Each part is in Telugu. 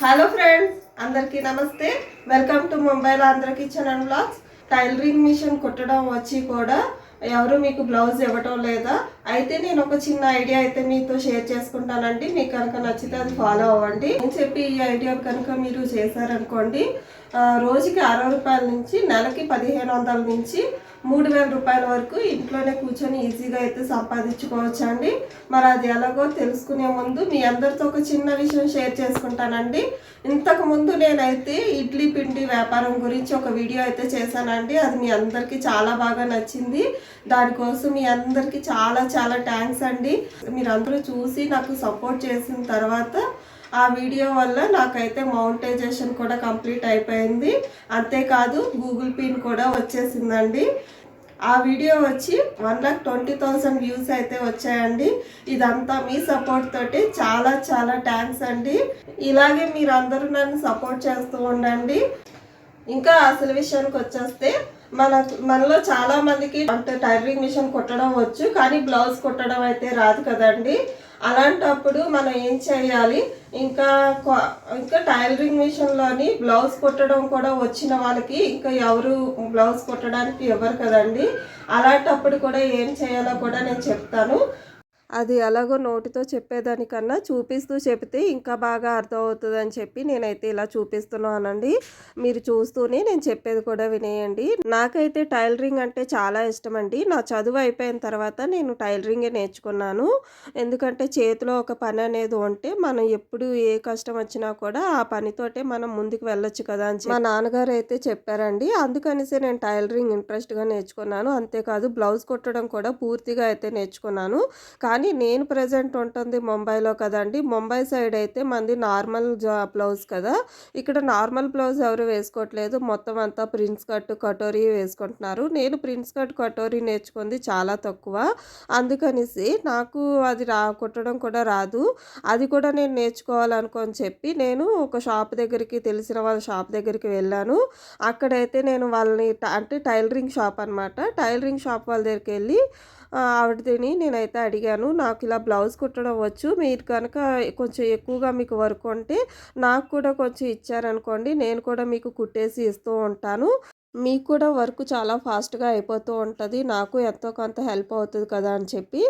హలో ఫ్రెండ్స్ అందరికీ నమస్తే. Welcome to Mumbai Andhra kitchen and blogs tailoring machine కుట్టడం వచ్చి కూడా ఎవరు మీకు బ్లౌజ్ ఇవ్వటం లేదా? అయితే నేను ఒక చిన్న ఐడియా అయితే మీతో షేర్ చేసుకుంటానండి. మీకు కనుక నచ్చితే అది ఫాలో అవ్వండి. నేను చెప్పి ఈ ఐడియా కనుక మీరు చేశారనుకోండి రోజుకి అరవై రూపాయల నుంచి నెలకి పదిహేను వందల నుంచి మూడు వేల రూపాయల వరకు ఇంట్లోనే కూర్చొని ఈజీగా అయితే సంపాదించుకోవచ్చు అండి మరి అది ఎలాగో తెలుసుకునే ముందు మీ అందరితో ఒక చిన్న విషయం షేర్ చేసుకుంటానండి. ఇంతకు ముందు నేనైతే ఇడ్లీ పిండి వ్యాపారం గురించి ఒక వీడియో అయితే చేశానండి. అది మీ అందరికీ చాలా బాగా నచ్చింది. దానికోసం మీ అందరికీ చాలా చాలా థ్యాంక్స్ అండి. మీరందరూ చూసి నాకు సపోర్ట్ చేసిన తర్వాత ఆ వీడియో వల్ల నాకైతే మౌంటైజేషన్ కూడా కంప్లీట్ అయిపోయింది. అంతేకాదు గూగుల్ పిన్ కూడా వచ్చేసిందండి. ఆ వీడియో వచ్చి one lakh twenty thousand views అయితే వచ్చాయండి. ఇదంతా మీ సపోర్ట్ తోటి చాలా చాలా థ్యాంక్స్ అండి. ఇలాగే మీరందరూ నన్ను సపోర్ట్ చేస్తూ ఉండండి. ఇంకా అసలు విషయానికి వచ్చేస్తే మన మనలో చాలా మందికి అంటే టైలరింగ్ మిషన్ కుట్టడం వచ్చు కానీ బ్లౌజ్ కుట్టడం అయితే రాదు కదండి. అలాంటప్పుడు మనం ఏం చేయాలి? ఇంకా ఇంకా టైలరింగ్ మిషన్లోని బ్లౌజ్ కుట్టడం కూడా వచ్చిన వాళ్ళకి ఇంకా ఎవరు బ్లౌజ్ కుట్టడానికి ఎవరు కదండి. అలాంటప్పుడు కూడా ఏం చేయాలో కూడా నేను చెప్తాను. అది ఎలాగో నోటితో చెప్పేదానికన్నా చూపిస్తూ చెప్తే ఇంకా బాగా అర్థమవుతుంది అని చెప్పి నేనైతే ఇలా చూపిస్తున్నానండి. మీరు చూస్తూనే నేను చెప్పేది కూడా వినేయండి. నాకైతే టైలరింగ్ అంటే చాలా ఇష్టం అండి నా చదువు అయిపోయిన తర్వాత నేను టైలరింగే నేర్చుకున్నాను. ఎందుకంటే చేతిలో ఒక పని అనేది ఉంటే మనం ఎప్పుడు ఏ కష్టం వచ్చినా కూడా ఆ పనితోటే మనం ముందుకు వెళ్ళొచ్చు కదా అని మా నాన్నగారు అయితే చెప్పారండి. అందుకనేసి నేను టైలరింగ్ ఇంట్రెస్ట్గా నేర్చుకున్నాను. అంతేకాదు బ్లౌజ్ కుట్టడం కూడా పూర్తిగా అయితే నేర్చుకున్నాను. కానీ నేను ప్రజెంట్ ఉంటుంది ముంబైలో కదండి. ముంబై సైడ్ అయితే మంది నార్మల్ జా బ్లౌజ్ కదా. ఇక్కడ నార్మల్ బ్లౌజ్ ఎవరు వేసుకోవట్లేదు. మొత్తం అంతా ప్రిన్స్ కట్ కటోరీ వేసుకుంటున్నారు. నేను ప్రిన్స్ కట్ కటోరీ నేర్చుకుంది చాలా తక్కువ. అందుకనేసి నాకు అది రా కుట్టడం కూడా రాదు. అది కూడా నేను నేర్చుకోవాలనుకొని చెప్పి నేను ఒక షాప్ దగ్గరికి తెలిసిన వాళ్ళ షాప్ దగ్గరికి వెళ్ళాను. అక్కడైతే నేను వాళ్ళని అంటే టైలరింగ్ షాప్ అనమాట టైలరింగ్ షాప్ వాళ్ళ దగ్గరికి వెళ్ళి ఆవిడని నేనైతే అడిగాను నాకు ఇలా బ్లౌజ్ కుట్టడం వచ్చు మీరు కనుక కొంచెం ఎక్కువగా మీకు వర్క్ ఉంటే నాకు కూడా కొంచెం ఇచ్చారనుకోండి నేను కూడా మీకు కుట్టేసి ఇస్తూ ఉంటాను. మీకు కూడా వర్క్ చాలా ఫాస్ట్గా అయిపోతూ ఉంటుంది నాకు ఎంతో కొంత హెల్ప్ అవుతుంది కదా అని చెప్పి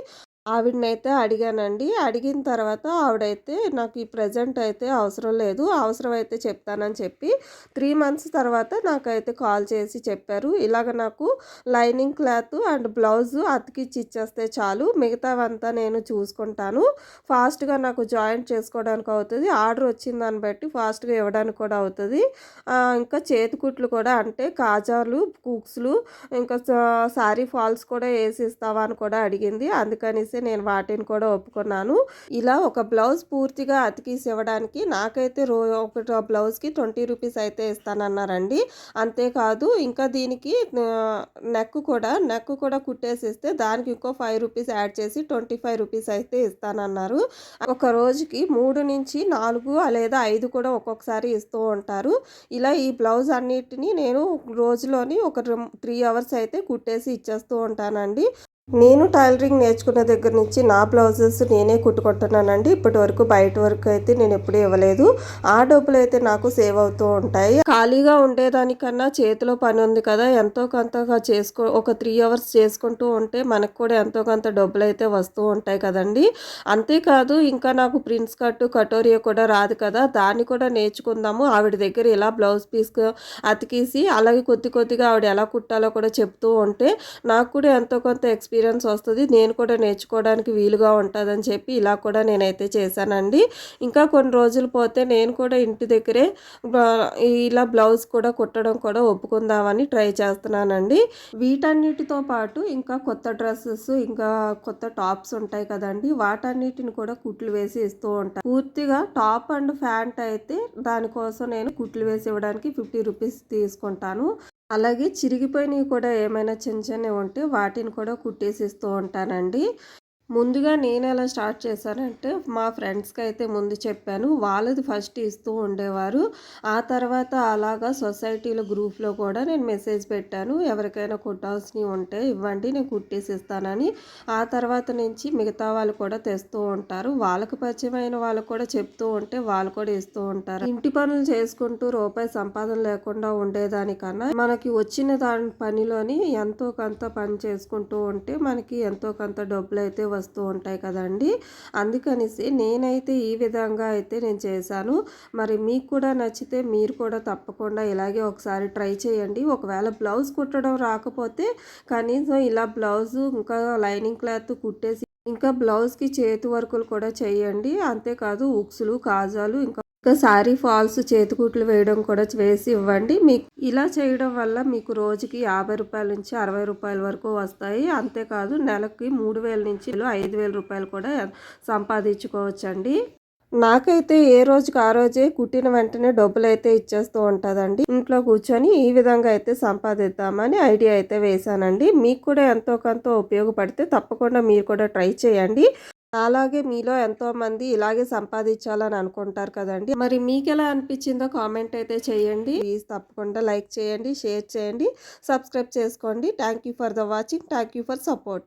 ఆవిడనైతే అడిగానండి. అడిగిన తర్వాత ఆవిడైతే నాకు ఈ ప్రజెంట్ అయితే అవసరం లేదు అవసరం అయితే చెప్తానని చెప్పి త్రీ మంత్స్ తర్వాత నాకైతే కాల్ చేసి చెప్పారు. ఇలాగ నాకు లైనింగ్ క్లాత్ అండ్ బ్లౌజ్ అతికిచ్చి ఇచ్చేస్తే చాలు మిగతావంతా నేను చూసుకుంటాను. ఫాస్ట్గా నాకు జాయింట్ చేసుకోవడానికి అవుతుంది ఆర్డర్ వచ్చిన దాన్ని బట్టి ఫాస్ట్గా ఇవ్వడానికి కూడా అవుతుంది. ఇంకా చేతి కుట్లు కూడా అంటే కాజాలు కుక్స్లు ఇంకా శారీ ఫాల్స్ కూడా వేసి ఇస్తావా అని కూడా అడిగింది. అందుకనేసి నేను వాటిని కూడా ఒప్పుకున్నాను. ఇలా ఒక బ్లౌజ్ పూర్తిగా అతికిసి ఇవ్వడానికి నాకైతే రో ఒక బ్లౌజ్కి ట్వంటీ రూపీస్ అయితే ఇస్తానన్నారండి. అంతేకాదు ఇంకా దీనికి నెక్ కూడా నెక్ కూడా కుట్టేసిస్తే దానికి ఇంకో ఫైవ్ రూపీస్ యాడ్ చేసి ట్వంటీ ఫైవ్ రూపీస్ అయితే ఇస్తానన్నారు. ఒక రోజుకి మూడు నుంచి నాలుగు లేదా ఐదు కూడా ఒక్కొక్కసారి ఇస్తూ ఉంటారు. ఇలా ఈ బ్లౌజ్ అన్నిటిని నేను రోజులోని ఒక త్రీ అవర్స్ అయితే కుట్టేసి ఇచ్చేస్తూ ఉంటానండి. నేను టైలరింగ్ నేర్చుకున్న దగ్గర నుంచి నా బ్లౌజెస్ నేనే కుట్టుకుంటున్నానండి. ఇప్పటి వరకు బయట వరకు అయితే నేను ఎప్పుడూ ఇవ్వలేదు. ఆ డబ్బులు అయితే నాకు సేవ్ అవుతూ ఉంటాయి. ఖాళీగా ఉండేదానికన్నా చేతిలో పని ఉంది కదా ఎంతో కొంతగా చేసుకో ఒక త్రీ అవర్స్ చేసుకుంటూ ఉంటే మనకు కూడా ఎంతో కొంత డబ్బులు అయితే వస్తూ ఉంటాయి కదండి. అంతేకాదు ఇంకా నాకు ప్రిన్స్ కట్ కటోరియా కూడా రాదు కదా దాన్ని కూడా నేర్చుకుందాము. ఆవిడ దగ్గర ఇలా బ్లౌజ్ పీస్ అతికేసి అలాగే కొద్ది కొద్దిగా ఆవిడ ఎలా కుట్టాలో కూడా చెప్తూ ఉంటే నాకు కూడా ఎంతో కొంత ఎక్స్పీరియన్స్ ఎక్స్పీరియన్స్ వస్తుంది. నేను కూడా నేర్చుకోవడానికి వీలుగా ఉంటుందని చెప్పి ఇలా కూడా నేనైతే చేశానండి. ఇంకా కొన్ని రోజులు పోతే నేను కూడా ఇంటి దగ్గరే ఇలా బ్లౌజ్ కూడా కుట్టడం కూడా ఒప్పుకుందామని ట్రై చేస్తున్నానండి. వీటన్నిటితో పాటు ఇంకా కొత్త డ్రెస్సెస్ ఇంకా కొత్త టాప్స్ ఉంటాయి కదండి. వాటన్నిటిని కూడా కుట్లు వేసి ఇస్తూ ఉంటాను పూర్తిగా టాప్ అండ్ ప్యాంట్ అయితే దానికోసం నేను కుట్లు వేసి ఇవ్వడానికి ఫిఫ్టీ రూపీస్ తీసుకుంటాను. అలాగే చిరిగిపోయినవి కూడా ఏమైనా చిన్న చిన్నవి ఉంటే వాటిని కూడా కుట్టేసి ఇస్తూ ఉంటానండి. ముందుగా నేను ఎలా స్టార్ట్ చేశానంటే మా ఫ్రెండ్స్కి అయితే ముందు చెప్పాను వాళ్ళది ఫస్ట్ ఇస్తూ ఉండేవారు. ఆ తర్వాత అలాగా సొసైటీలో గ్రూప్లో కూడా నేను మెసేజ్ పెట్టాను ఎవరికైనా కుట్టాల్సినవి ఉంటే ఇవ్వండి నేను కుట్టేసి ఇస్తానని ఆ తర్వాత నుంచి మిగతా వాళ్ళు కూడా తెస్తూ ఉంటారు. వాళ్ళకి పరిచయమైన వాళ్ళకు కూడా చెప్తూ ఉంటే వాళ్ళు కూడా ఇస్తూ ఉంటారు. ఇంటి పనులు చేసుకుంటూ రూపాయి సంపాదన లేకుండా ఉండేదానికన్నా మనకి వచ్చిన దాని పనిలోని ఎంతో కొంత పని చేసుకుంటూ ఉంటే మనకి ఎంతో కొంత డబ్బులు అయితే వస్తూ ఉంటాయి కదండి. అందుకనేసి నేనైతే ఈ విధంగా అయితే నేను చేశాను. మరి మీకు కూడా నచ్చితే మీరు కూడా తప్పకుండా ఇలాగే ఒకసారి ట్రై చేయండి. ఒకవేళ బ్లౌజ్ కుట్టడం రాకపోతే కనీసం ఇలా బ్లౌజు ఇంకా లైనింగ్ క్లాత్ కుట్టేసి ఇంకా బ్లౌజ్కి చేతి వర్కులు కూడా చేయండి. అంతేకాదు ఉక్సులు కాజాలు ఇంకా ఒక్కసారి ఫాల్స్ చేతికుట్లు వేయడం కూడా వేసి ఇవ్వండి. మీకు ఇలా చేయడం వల్ల మీకు రోజుకి యాభై రూపాయల నుంచి అరవై రూపాయల వరకు వస్తాయి. అంతేకాదు నెలకి మూడు వేల నుంచి ఐదు వేల రూపాయలు కూడా సంపాదించుకోవచ్చండి. నాకైతే ఏ రోజుకి ఆ రోజే కుట్టిన వెంటనే డబ్బులు అయితే ఇచ్చేస్తూ ఉంటుందండి. ఇంట్లో కూర్చొని ఈ విధంగా అయితే సంపాదిద్దామని ఐడియా అయితే వేశానండి. మీకు కూడా ఎంతో కొంత ఉపయోగపడితే తప్పకుండా మీరు కూడా ట్రై చేయండి. అలాగే మీలో ఎంతో మంది ఇలాగే సంపాదించాలని అనుకుంటారు కదండి. మరి మీకు ఎలా అనిపించిందో కామెంట్ అయితే చేయండి. ప్లీజ్ తప్పకుండా లైక్ చేయండి షేర్ చేయండి సబ్స్క్రైబ్ చేసుకోండి. Thank you for the watching thank you for support